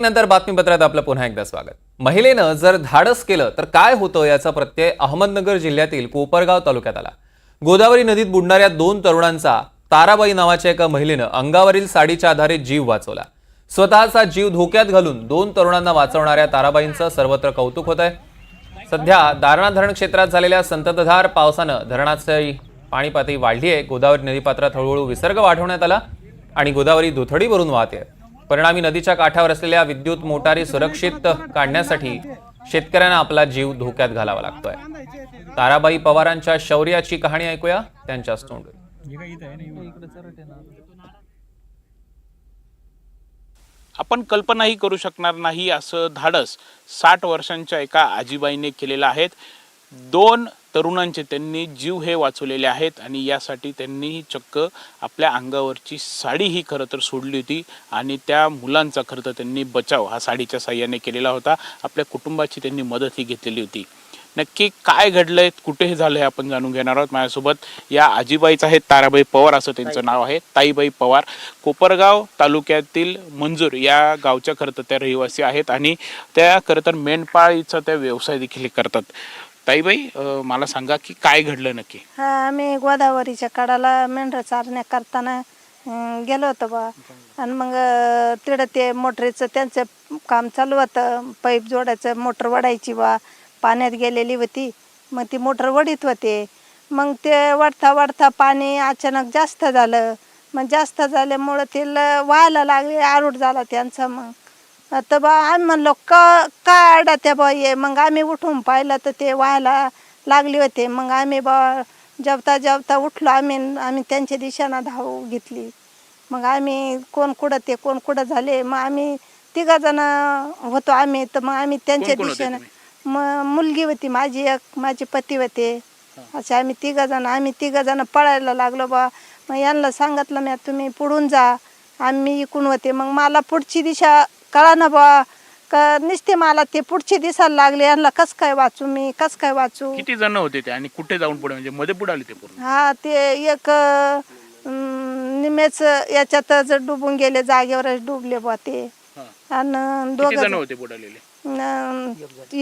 नंतर बातमीपत्रात आपलं पुन्हा एकदा स्वागत. महिलेनं जर धाडस केलं तर काय होतं याचा प्रत्यय अहमदनगर जिल्ह्यातील कोपरगाव तालुक्यात आला. गोदावरी नदीत बुडणाऱ्या दोन तरुणांचा ताराबाई नावाच्या एका महिलेनं अंगावरील साडीच्या आधारे जीव वाचवला. स्वतःचा जीव धोक्यात घालून दोन तरुणांना वाचवणाऱ्या ताराबाईंचं सर्वत्र कौतुक होत आहे सध्या दारणा धरण क्षेत्रात झालेल्या संततधार पावसानं धरणाची पाणी पातळी वाढली आहे गोदावरी नदीपात्रात हळूहळू विसर्ग वाढवण्यात आला आणि गोदावरी दुथडी भरून वाहते परिणामी नदीच्या काठावर असलेल्या विद्युत मोटारी सुरक्षित काढण्यासाठी शेतकऱ्यांना आपला जीव धोक्यात घालावा लागतोय. ताराबाई पवारांच्या शौर्याची कहाणी ऐकूया त्यांच्याच तोंडून. आपण कल्पनाही करू शकणार नाही असं धाडस साठ वर्षांच्या एका आजीबाईने केलेलं आहे. दोन तरुणांचे त्यांनी जीव हे वाचवलेले आहेत आणि यासाठी त्यांनी चक्क आपल्या अंगावरची साडी ही खरं तर सोडली होती आणि त्या मुलांचा खरं तर त्यांनी बचाव हा साडीच्या साह्याने केलेला होता. आपल्या कुटुंबाची त्यांनी मदतही घेतलेली होती. नक्की काय घडलंय कुठे हे झालंय आपण जाणून घेणार आहोत माझ्यासोबत. या आजीबाईच आहेत ताराबाई पवार असं त्यांचं नाव आहे. ताईबाई पवार. कोपरगाव तालुक्यातील मंजूर या गावच्या खरं तर त्या रहिवासी आहेत आणि त्या खरं तर मेंढपाळीचा त्या व्यवसाय देखील करतात. ताईबाई अं, मला सांगा की काय घडलं नक्की? हा आम्ही गोदावरीच्या कडाला मेंढर चारण्या करताना अं, गेलो होतो बा. आणि मग अं, तिकडं ते मोटरीचं त्यांचं काम चालू होतं. पाईप जोडायचं मोटर वडायची बा. पाण्यात गेलेली होती. मग ती मोटर वडीत होते. मग ते वाढता वाढता पाणी अचानक जास्त झालं. मग जास्त झाल्यामुळं ते ल- व्हायला लागले. आरूड झाला त्यांचा मग. तर बा आम्ही म्हणलो का आडा त्या बा ये मग आम्ही उठून पाहिलं तर ते व्हायला लागले होते. मग आम्ही बा जेवता जेवता उठलो आम्ही आम्ही त्यांच्या दिशेनं धाव घेतली. मग आम्ही कोण कुठं ते कोण कुठं झाले? मग आम्ही तिघा जण होतो आम्ही. तर मग आम्ही त्यांच्या कोण होते दिशेनं मग मुलगी होती माझी एक माझे पती होते. असे आम्ही तिघा जण आम्ही तिघा जण पळायला लागलो बा. मग यांना सांगितलं मी तुम्ही पुढून जा. आम्ही इकून होते. मग मला पुढची दिशा कळा ना बा का नुसते मला ते पुढचे दिसायला लागले. यांना कस काय वाचू मी? कस काय वाचू? किती जण होते ते आणि कुठे जाऊन पुढे? म्हणजे मध्ये पुढे आले ते पूर्ण. हा ते एक अं, निमेच याच्यातच डुबून गेले जागेवरच डुबले बा ते. हा. आणि किती जण दोघं होते पुढे आलेले?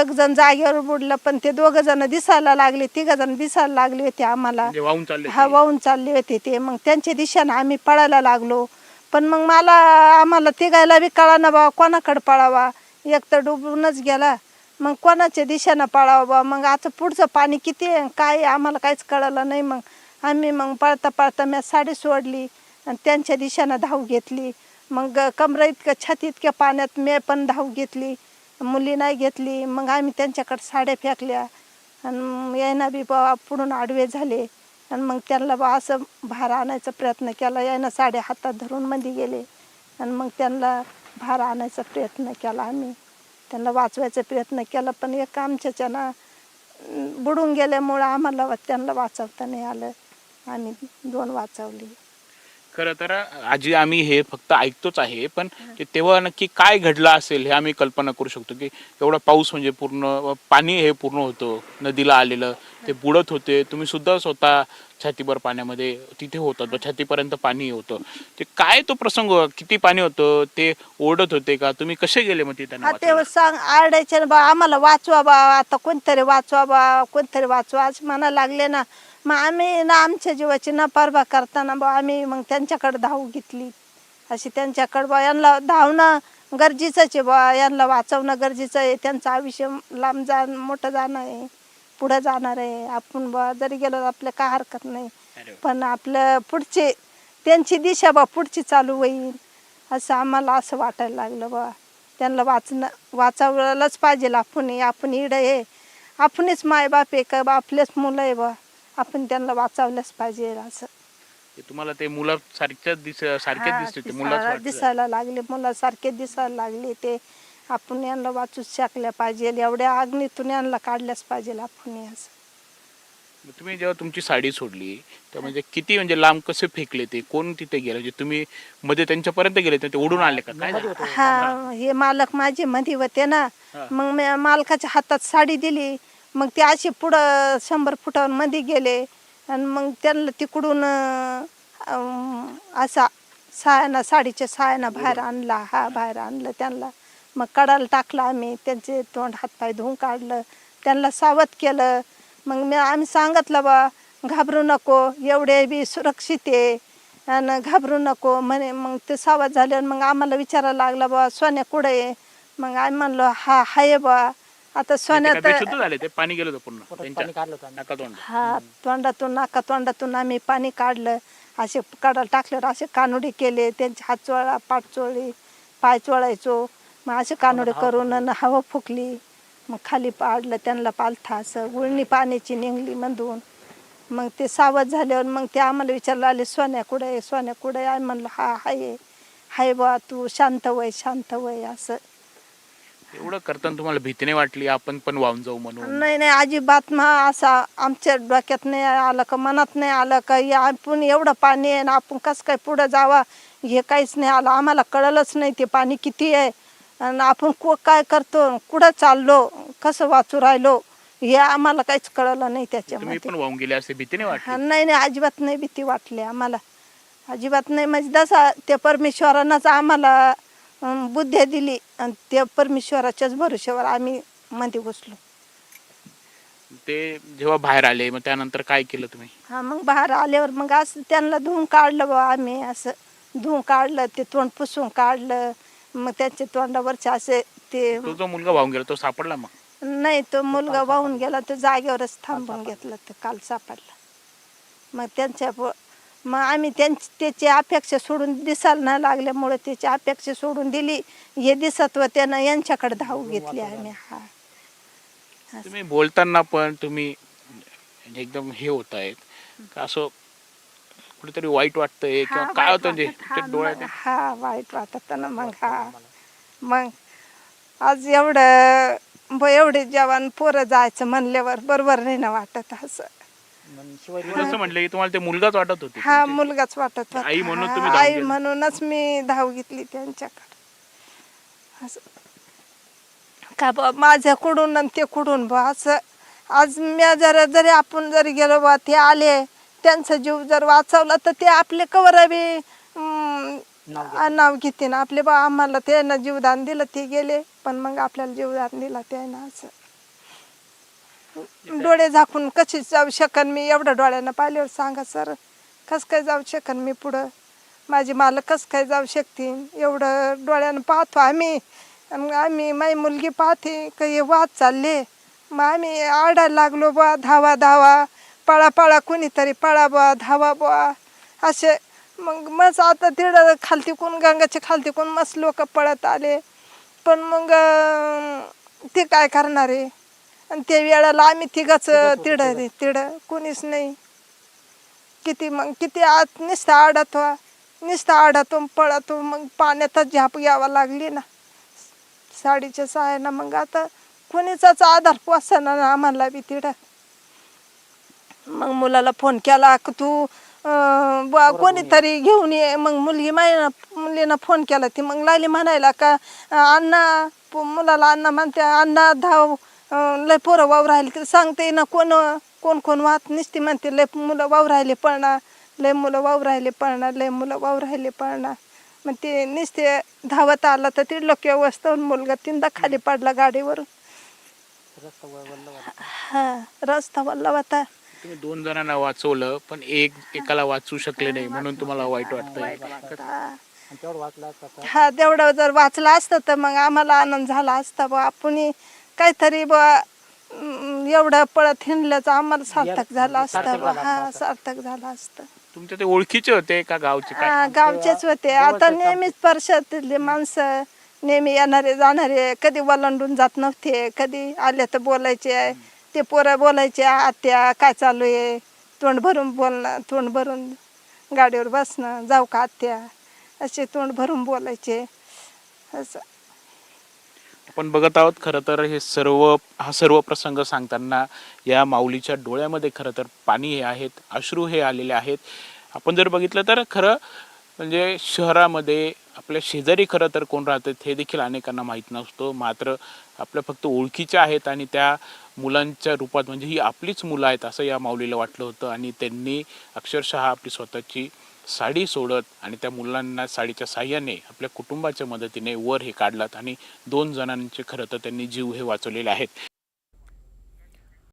एक जण जागेवर बुडलं पण ते दोघ जण दिसायला लागले. तिघ जण दिसायला लागले होते आम्हाला. म्हणजे वाहून चालले हा वाहून चालले होते ते. मग त्यांच्या दिशेनं आम्ही पळायला लागलो. पण मग मला आम्हाला तिघायला बी कळा ना बा कोणाकडे पळावा? एक तर डुबूनच गेला. मग कोणाच्या दिशेनं पळावा बा? मग आता पुढचं पाणी किती आहे? काय आम्हाला काहीच कळलं नाही मग. आम्ही मग पळता पळता मी साडी सोडली आणि त्यांच्या दिशेनं धाव घेतली. मग कमरा इतकं छाती इतक्या पाण्यात मी पण धाव घेतली. मुली नाही घेतली. मग आम्ही त्यांच्याकडे साड्या फेकल्या. आणि यायना बी बा पुढून आडवे झाले. आणि मग त्यांना बा असं भार आणायचा प्रयत्न केला. यानं साड्या हातात धरून मध्ये गेले. आणि मग त्यांना भार आणायचा प्रयत्न केला आम्ही. त्यांना वाचवायचा प्रयत्न केला पण एक आमच्याच्यानं ना बुडून गेल्यामुळं आम्हाला त्यांना वाचवता नाही आलं. आम्ही दोन वाचवली. खरं तर आजी आम्ही हे फक्त ऐकतोच आहे पण ते तेव्हा नक्की काय घडलं असेल हे आम्ही कल्पना करू शकतो की एवढा पाऊस म्हणजे पूर्ण पाणी हे पूर्ण होतं नदीला आलेलं ते बुडत होते. तुम्ही सुद्धा स्वतः छातीभर पाण्यामध्ये तिथे होतात छातीपर्यंत पाणी होतं. ते काय तो प्रसंग किती पाणी होतं ते ओढत होते का? तुम्ही कसे गेले मग तिथे? तेव्हा सांग आरडायचे बा आम्हाला वाचवा बा आता कोणतरी वाचवा बा कोणतरी वाचवा. असं म्हणा लागले ना मग आम्ही ना आमच्या जीवाची न परवा करताना बा आम्ही मग त्यांच्याकडे धाव घेतली. अशी त्यांच्याकडे बा यांना धावणं गरजेचंच आहे बा यांना वाचवणं गरजेचं आहे. त्यांचं आयुष्य लांब जा मोठं जाणं आहे. पुढं जाणार आहे. आपण बा जरी गेलो तर आपल्या काय हरकत नाही. पण आपलं पुढचे त्यांची दिशा बा पुढची चालू होईल. असं आम्हाला असं वाटायला लागलं बा त्यांना वाचणं वाचावलंच पाहिजे. आपण आपण इड आहे आपणच मायबाप आहे का बा आपलेच मुलं आहे बा आपण त्यांना वाचवलंच पाहिजे असं. ते तुम्हाला ते मुला सारख्याच दिस सारखेच हा, दिसते ते दिसायला मुलाच दिसायला लागले मुलासारखे दिसायला लागले ते आपण यांना वाचूच शकल्या पाहिजे एवढ्या अग्नीतून यांना काढल्याच पाहिजे आपण असं. तुम्ही जेव्हा तुमची साडी सोडली तर म्हणजे किती म्हणजे लांब कसे फेकले ते? कोण तिथे गेले? म्हणजे तुम्ही मध्ये त्यांच्यापर्यंत गेले ते ओढून आले का? काय झालं? हा हे मालक माझे मध्ये होते ना. हा. मग मालकाच्या हातात साडी दिली मग ते असे पुढं शंभर फुटावर मध्ये गेले. आणि मग त्यांना तिकडून असा सायाना साडीच्या सायाना बाहेर आणला हा बाहेर आणलं त्यांना. मग कडाला टाकलं आम्ही त्यांचे तोंड हातपाय धुवून काढलं. त्यांना सावध केलं. मग मी आम्ही सांगितलं बा घाबरू नको एवढे बी सुरक्षित आहे. आणि घाबरू नको म्हणे. मग ते सावध झाल्यावर मग आम्हाला विचारायला लागला बा सोन्या कुठं आहे? मग आम्ही म्हणलो हा हाय बा. आता सोन्या ते तर शुद्ध झाले ते पाणी गेलं होतं पूर्ण. त्यांच्या नाका तोंड हा तोंडातून नाका तोंडातून आम्ही पाणी काढलं. असे काढायला टाकल्यावर असे कानुडे केले त्यांचे हात चोळा पाठ चोळली पाय चोळायचो. मग असे कानुडे करून हवा फुकली. मग खाली पाडलं त्यांना पालथा असं. गुळणी पाण्याची निघली मधून मग ते सावध झाल्यावर मग ते आम्हाला विचारलं आले सोन्या कुठे आहे? सोन्या कुठे आहे? आम्ही म्हणलं हा हाय हाय बा तू शांत वय शांत वय असं. एवढं करताना तुम्हाला भीती नाही वाटली आपण पण वाहून जाऊ म्हणून? नाही नाही अजिबात मग असा आमच्या डोक्यात नाही आलं का मनात नाही आलं का या आपण एवढं पाणी आहे ना आपण कसं काय पुढं जावा? हे काहीच नाही आलं आम्हाला कळलंच नाही ते पाणी किती आहे. आणि आपण को काय करतो? कुठं चाललो? कसं वाचू राहिलो? हे आम्हाला काहीच कळलं नाही तुम्ही त्याच्यामध्ये. पण वाहून गेले असे भीती नाही हा, वाटली नाही नाही अजिबात नाही भीती वाटली आम्हाला. अजिबात नाही म्हणजे जसा त्या परमेश्वरानंच आम्हाला अं, बुद्धी दिली आणि त्या परमेश्वराच्याच भरोश्यावर आम्ही मध्ये घुसलो ते जेव्हा बाहेर आले मग त्यानंतर काय केलं तुम्ही? हा मग बाहेर आल्यावर मग असं त्यांना धुवून काढलं बा आम्ही असं धुवून काढलं ते तोंड पुसून काढलं मग त्यांच्या तोंडावरचे असे ते तो जो मुलगा वाहून गेला तो सापडला मग? नाही तो मुलगा वाहून गेला तो जागेवरच थांबून घेतला तर काल सापडला. मग त्यांच्या मग आम्ही त्यांची त्याची अपेक्षा सोडून दिसायला न लागल्यामुळे त्याची अपेक्षा सोडून दिली. हे दिसत व त्यानं यांच्याकडे धाव घेतली आम्ही. हा. तुम्ही बोलताना पण तुम्ही एकदम हे होत आहेत का असं कुठेतरी वाईट वाटतंय किंवा काय होतं म्हणजे हा, डोळ्यात हा वाईट वाटत ना मग हा. मग आज एवढं एवढे जवान पोरं जायचं म्हणल्यावर बरोबर नाही ना वाटत असं. तुम्ही जसं म्हटलं की तुम्हाला ते मुलगाच वाटत होते हा मुलगाच वाटत होता. आई म्हणून तुम्ही हा, धाव आई घेतली. म्हणूनच मी धाव घेतली त्यांच्याकडे. असं. का बा माझ्या कुडून आणि ते कुडून बा असं. आज मी जर जरी आपण जरी गेलो बा ते आले त्यांचा जीव जर वाचवला तर ते आपले कवर बी अं, नाव घेते ना आपले बा आम्हाला त्यानं जीवदान दिलं ते गेले पण मग आपल्याला जीवदान दिलं त्यानं असं. डोळे झाकून कशी जाऊ शकन मी? एवढं डोळ्यानं पाहिल्यावर सांगा सर कस काय जाऊ शकन मी पुढं? माझी मालक कस काय जाऊ शकतील एवढं डोळ्यानं पाहतो आम्ही. आणि आम्ही माझी मुलगी पाहते का हे वाद चालले. मग आम्ही आडायला लागलो बा धावा धावा. पळा पळा कोणीतरी पळा बा धावा बा असे मग मस्त आता तिकडं खालती कोण गंगाच्या खालती कोण मस्त लोक पळत आले. पण मग अं, ते काय करणार? आहे आणि त्या वेळेला आम्ही तिघच तिडं तिडं कोणीच नाही. किती मग किती आत नुसतं आडतो नुसतं आडतो पळतो. मग पाण्यातच झाप घ्यावा लागली ना. साडीच्या सहाय्यानं मग आता कोणीचाच आधार पोसना ना आम्हाला बी तिडं मग मुलाला फोन केला की तू बुवा कोणीतरी घेऊन ये. मग मुलगी माय मुलीनं फोन केला ती. मग लागली म्हणायला का अण्णा प- मुलाला अण्णा म्हणते अण्णा धाव अं, लय पोरं वाव राहिले. तिला सांगते ना कोण कोण कोण वाहत निसती म्हणते लय मुलं वाव राहिले पळणार लय मुलं वाव राहिले पळणार लय मुलं वाव राहिले पळणार मग ते नुसते धावत आला तर ते लोक व्यवस्था मुलगा तीनदा खाली पडला गाडीवरून. हा रस्ता वल्ला होता. तुम्ही दोन जणांना वाचवलं पण एक एकाला वाचू शकले नाही म्हणून तुम्हाला वाईट वाटतंय. हा तेवढं जर वाचलं असतं तर मग आम्हाला आनंद झाला असता. बा आपण काहीतरी बा एवढं पळत हिंडल्याचं आम्हाला सार्थक झालं असतं बा. हा सार्थक झालं असतं. तुमच्या ते ओळखीचे होते का गावचे काय? हा, गावचेच होते. आता नेहमीच परिषदेतले माणसं नेहमी येणारे जाणारे कधी वलंडून जात नव्हते कधी आले तर बोलायचे ते पोरं बोलायचे आत्या काय चालू आहे? तोंड भरून बोलणं तोंड भरून गाडीवर बसणं जाऊ का आत्या? असे तोंड भरून बोलायचे. असं. आपण बघत आहोत खरं तर हे सर्व हा सर्व प्रसंग सांगताना या माऊलीच्या डोळ्यामध्ये खरं तर पाणी हे आहेत अश्रू हे आलेले आहेत. आपण जर बघितलं तर खरं म्हणजे शहरामध्ये आपल्या शेजारी खरं तर कोण राहतात हे देखील अनेकांना माहीत नसतो. मात्र आपल्या फक्त ओळखीच्या आहेत आणि त्या मुलांच्या रूपात म्हणजे ही आपलीच मुलं आहेत असं या माऊलीला वाटलं होतं आणि त्यांनी अक्षरशः आपली स्वतःची साडी सोडत आणि त्या मुलांना साडीच्या साह्याने आपल्या कुटुंबाच्या मदतीने वर हे काढलात आणि दोन जणांचे खरं तर त्यांनी जीव हे वाचवलेले आहेत.